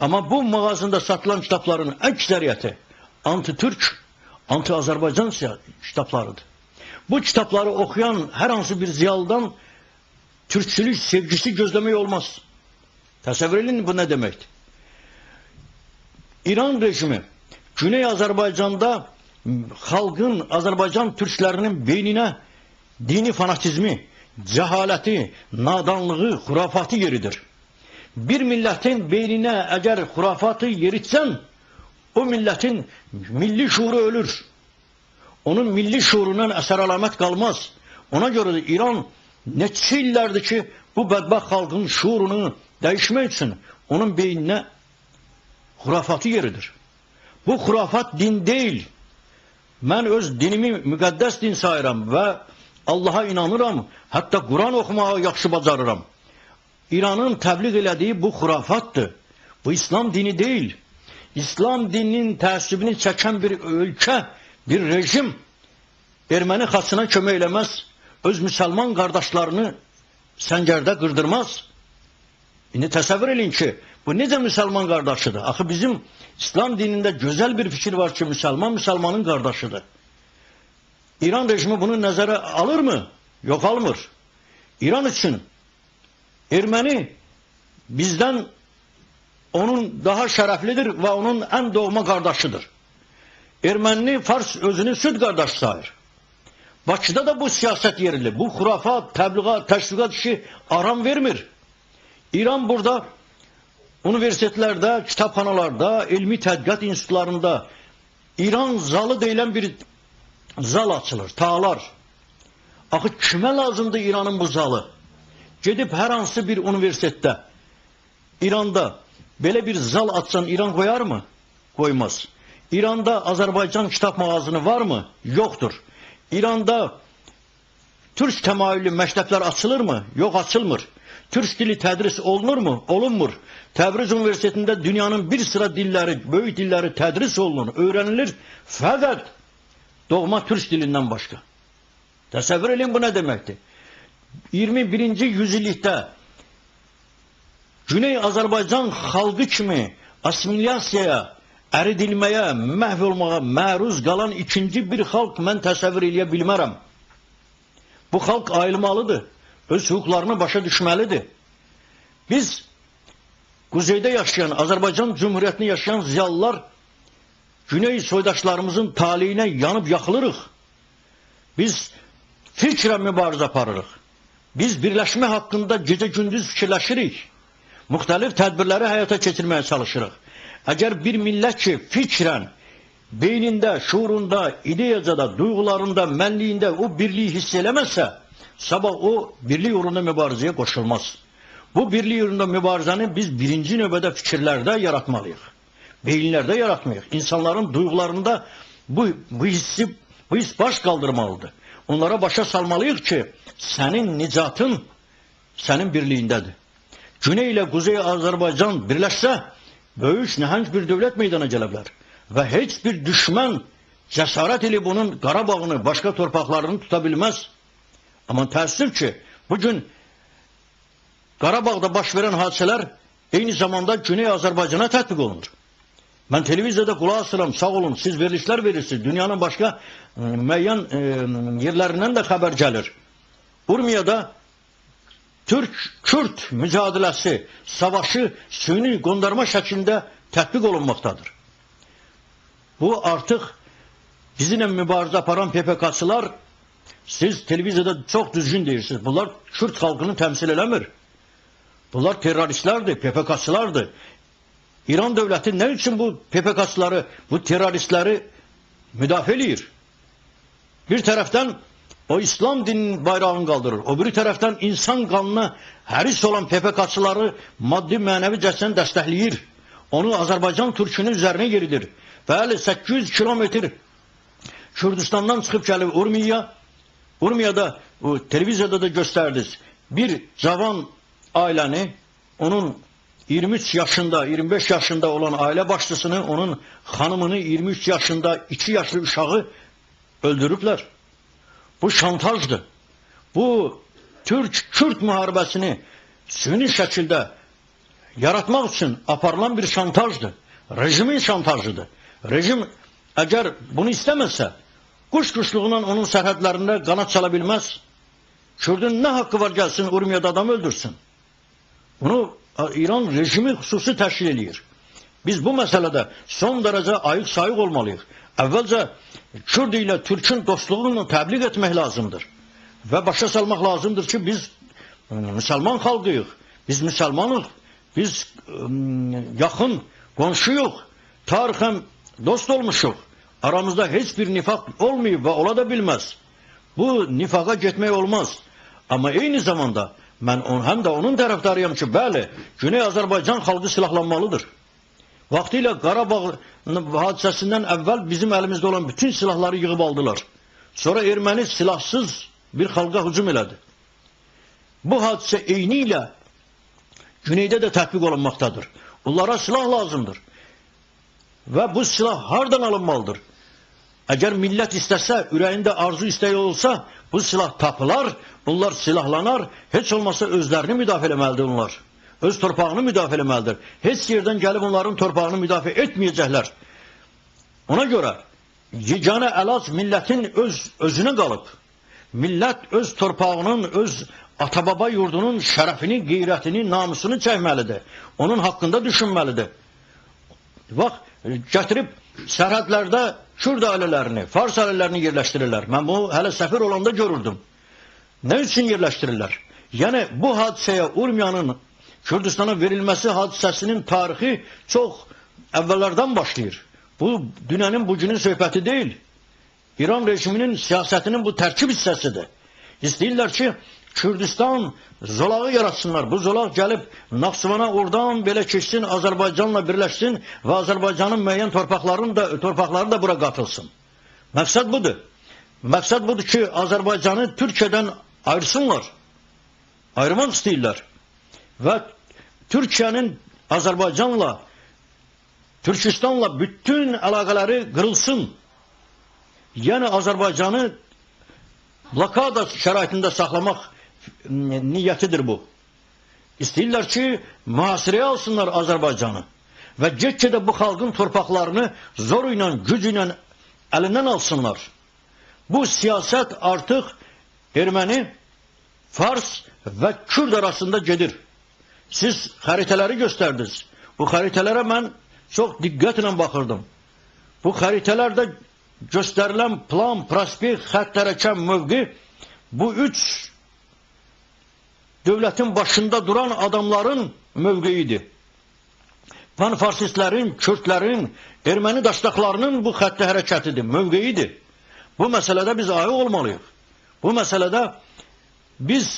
Ama bu mağazında satılan kitapların ekseriyeti anti-Türk, anti-Azerbaycan kitaplarıdır. Bu kitapları okuyan her hansı bir ziyalıdan Türkçülük sevgisi gözlemeyi olmaz. Təsəvvür edin bu ne demektir? İran rejimi Güney Azerbaycan'da halkın, Azerbaycan Türklerinin beynine dini fanatizmi, cehaleti, nadanlığı, hurafatı yeridir. Bir milletin beynine eğer hurafatı yeritsen, o milletin milli şuuru ölür. Onun milli şuurundan eser alamet kalmaz. Ona göre de İran neçə illərdir ki, bu bədbəxt xalqın şuurunu değişmək üçün onun beynine hurafatı yeridir. Bu hurafat din değil. Ben öz dinimi müqəddəs din sayıram ve Allah'a inanıram. Hatta Kur'an okumağı yaxşı bacarıram. İran'ın təbliğ elədiyi bu hurafatdır. Bu İslam dini değil. İslam dininin təəssübünü çəkən bir ölkə, bir rejim erməni xasına kömək eləməz. Öz müsəlman qardaşlarını səngərdə qırdırmaz. İndi təsəvvür edin ki, bu necə müsəlman qardaşıdır? Axı bizim İslam dinində gözəl bir fikir var ki, müsəlman müsəlmanın qardaşıdır. İran rejimi bunu nəzərə alırmı? Yox almır. İran üçün erməni bizdən onun daha şərəflidir və onun ən doğma qardaşıdır. Ermənini Fars özünü süd qardaş sayır. Bakıda da bu siyasət yerli. Bu xurafat, təbliğat, təşviqat işi aram vermir. İran burada universitetlərdə, kitabxanalarda, elmi tədqiqat institutlarında İran zalı deyilən bir zal açılır, tağlar. Axı kimə lazımdır İranın bu zalı? Gedib hər hansı bir universitetdə, İranda belə bir zal açsan İran qoyar mı? Qoymaz. İranda Azərbaycan kitab mağazını var mı? Yoxdur. İranda Türk təmayüllü məktəblər açılır mı? Yox, açılmır. Türk dili tədris olunur mu? Olunmur. Təbriz Üniversitetində dünyanın bir sıra dilləri, böyük dilləri tədris olunur, öyrənilir. Fəqət doğma Türk dilindən başqa. Təsəvvür edin bu nə deməkdir? 21-ci yüzillikdə Güney Azərbaycan xalqı kimi assimilyasiyaya, əridilməyə, məhv olmağa məruz qalan ikinci bir xalq mən təsəvvür eləyə bilmərəm. Bu xalq ayılmalıdır. Öz hüquqlarını başa düşməlidir. Biz kuzeyde yaşayan, Azerbaycan Cumhuriyeti'ni yaşayan ziyalılar Güney soydaşlarımızın talihine yanıp yakılırıq. Biz fikrə mübarizə aparırıq. Biz birləşmə haqqında gecə gündüz fikirləşirik. Müxtəlif tədbirləri həyata keçirməyə çalışırıq. Əgər bir millət ki fikrən beynində, şuurunda, ideyacada, duygularında, mənliyində o birliği hiss eləməzsə, sabah o birlik uğrunda mübarizəyə qoşulmaz. Bu birlik uğrunda mübarizəni biz birinci növbədə fikirlərdə yaratmalıyıq. Beyinlərdə yaratmayıq. İnsanların duygularında bu, bu hissi, bu his baş kaldırmalıdır. Onlara başa salmalıyıq ki, sənin nicatın sənin birliyindədir. Güney ilə Kuzey Azərbaycan birləşsə, böyük nəhəng bir dövlət meydana gələ bilər. Və heç bir düşmən cəsarət ilə bunun Qarabağını, başqa torpaqlarını tuta bilməz. Amma təəssüf ki, bugün Qarabağda baş verən hadisələr eyni zamanda Güney Azərbaycana tətbiq olunur. Mən televiziyada qulaq asıram, sağ olun, siz verilişlər verirsiniz. Dünyanın başqa e, müəyyən e, yerlərindən də xəbər gəlir. Urmiyada Türk-Kürt mücadiləsi, savaşı süni qondarma şəklində tətbiq olunmaqdadır. Bu artıq bizimlə mübarizə aparan PPK'çılar siz televiziyada çox düzgün deyirsiniz. Bunlar Kürt xalqını təmsil eləmir. Bunlar teröristlərdir, PPK'çılardır. İran dövləti nə üçün bu PPK'çıları, bu teröristləri müdafiə eləyir? Bir tərəfdən o İslam dininin bayrağını qaldırır. O bir tərəfdən insan qanına həris olan PPK'çıları maddi mənəvi cəhətdən dəstəkləyir. Onu Azərbaycan Türkünün üzərinə yeridir. Bəli, 800 kilometr Kürdistandan çıxıb gəlib Urmiya. Urmiyada o, televiziyada da göstərdiniz. Bir cavan ailəni, onun 23 yaşında, 25 yaşında olan aile başçısını, onun hanımını 23 yaşında 2 yaşlı uşağı öldürüblər. Bu şantajdır. Bu Türk-Kürt müharibəsini süni şəkildə yaratmak için aparılan bir şantajdı. Rejimin şantajıdır. Rejim eğer bunu istemezse kuş kuşluğundan onun serhətlerinde kanat çalabilmez. Kürdün ne hakkı var gelsin Urmiye'de adam öldürsün. Bunu İran rejimi xüsusi təşkil eləyir. Biz bu məsələdə son dərəcə ayıq-sayıq olmalıyıq. Əvvəlcə Kürd ilə Türkün dostluğunu təbliğ etmək lazımdır. Və başa salmaq lazımdır ki, biz e, müsəlman xalqıyıq. Biz müsəlmanıq. Biz ə, yaxın qonşuyuq. Tarixən dost olmuşuq. Aramızda heç bir nifaq olmayıb və ola da bilməz. Bu nifaqa getmək olmaz. Amma eyni zamanda Mən on, həm də onun tərəfdarıyam ki, bəli, Güney Azərbaycan xalqı silahlanmalıdır. Vaxtilə Qarabağ hadisəsindən əvvəl bizim əlimizdə olan bütün silahları yığıb aldılar. Sonra erməni silahsız bir xalqa hücum elədi. Bu hadisə eyni ilə Güneydə də tətbiq olunmaqdadır. Onlara silah lazımdır. Və bu silah hardan alınmalıdır? Əgər millət istəsə, ürəyində arzu istəyi olsa, Bu silah tapılar, bunlar silahlanar, heç olmasa özlərini müdafiə eləməlidir onlar. Öz torpağını müdafiə eləməlidir. Heç yerdən gəlib onların torpağını müdafiə etməyəcəklər. Ona görə yeganə əlac millətin öz özünə qalıb. Millət öz torpağının, öz atababa yurdunun şərəfini, qeyrətini, namusunu çəkməlidir. Onun haqqında düşünməlidir. Bax, gətirib sərhədlərdə Kürd ailələrini, Fars ailələrini yerləşdirirlər. Mən bunu hələ səfir olanda görürdüm. Nə üçün yerləşdirirlər? Yəni bu hadisəyə Urmiyanın Kürdistana verilməsi hadisəsinin tarixi çox əvvəllərdən başlayır. Bu dünənin bugünün söhbəti deyil. İran rejiminin siyasətinin bu tərkib hissəsidir. İstəyirlər ki, Kürdistan zolağı yaratsınlar. Bu zolaq gəlib Naxçıvana oradan belə keçsin, Azərbaycanla birləşsin və Azərbaycanın müəyyən torpaqlarını da torpaqları da bura qatılsın. Məqsəd budur. Məqsəd budur ki, Azərbaycanı Türkiyədən ayırsınlar. Ayırmaq istəyirlər. Və Türkiyənin Azərbaycanla Türkistanla bütün əlaqələri qırılsın. Yəni Azərbaycanı blokada şəraitində saxlamaq niyyətidir bu. İstəyirlər ki, mühasirəyə alsınlar Azərbaycanı və get-gedə bu xalqın torpaqlarını zor ilə, güc ilə əlindən alsınlar. Bu siyasət artıq erməni, Fars və Kürd arasında gedir. Siz xəritələri göstərdiniz. Bu xəritələrə mən çox diqqətlə baxırdım. Bu xəritələrdə göstərilən plan, prospekt, hərəkət mövqi bu üç devletin başında duran adamların mövqeyidir. Panfarsistlərin, Kürtlərin, erməni daşdaqlarının bu xətti hərəkətidir, mövqeyidir. Bu məsələdə biz ayıq olmalıyıq. Bu məsələdə biz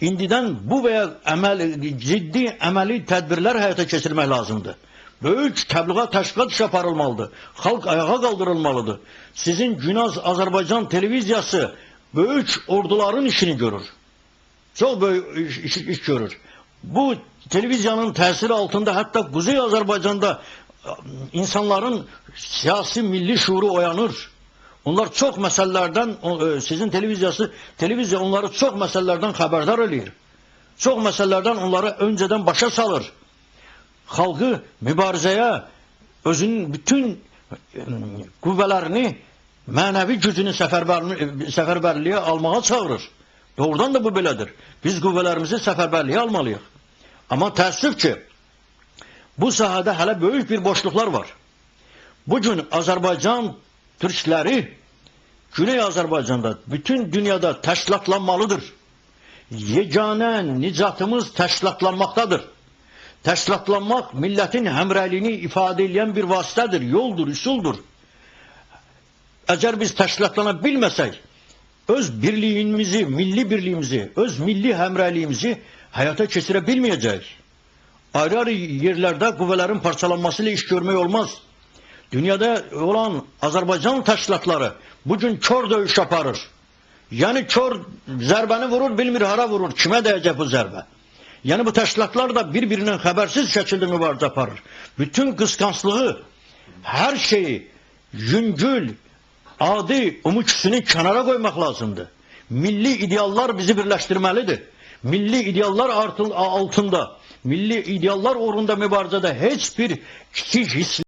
indidən bu və ya əməl, ciddi əməli tədbirlər həyata keçirmək lazımdır. Böyük təbliğat təşkilat iş aparılmalıdır. Xalq ayağa qaldırılmalıdır. Sizin Günaz Azərbaycan televiziyası böyük orduların işini görür. Çox böyük iş, iş, iş görür. Bu televiziyanın təsiri altında hətta Quzey Azərbaycanda e, insanların siyasi milli şuuru oyanır. Onlar çox məsələlərdən e, sizin televiziyası televiziya onları çox məsələlərdən xəbərdar eləyir. Çox məsələlərdən onları öncədən başa salır. Xalqı mübarizəyə özünün bütün e, qüvvələrini, mənəvi gücünü səfərbərliyə almağa çağırır. Doğrudan da bu belədir. Biz qüvvələrimizi səfərbərliyə almalıyıq. Amma təəssüf ki, bu sahədə hələ böyük bir boşluqlar var. Bugün Azərbaycan türkləri Güney Azərbaycanda, bütün dünyada təşkilatlanmalıdır. Yeganə nicatımız təşkilatlanmaqdadır. Təşkilatlanmaq millətin həmrəyliyini ifadə edən bir vasitədir, yoldur, üsuldur. Əgər biz təşkilatlana öz birliğimizi, milli birliğimizi, öz milli hemreliğimizi hayata geçirebilmeyeceğiz. Ayrı ayrı yerlerde kuvvelerin parçalanmasıyla iş görmeyi olmaz. Dünyada olan Azerbaycan taşlatları bugün kör dövüş yaparır. Yani kör zerbeni vurur, bilmir hara vurur. Kime değecek bu zerbe? Yani bu təşkilatlar da birbirinden habersiz şekilde mübarizə yaparır. Bütün kıskançlığı, her şeyi, yüngül, adi umuküsünü kenara koymak lazımdı. Milli ideallar bizi birleştirmelidir. Milli ideallar altında milli ideallar uğrunda mübarizədə heç bir kiçik hisslər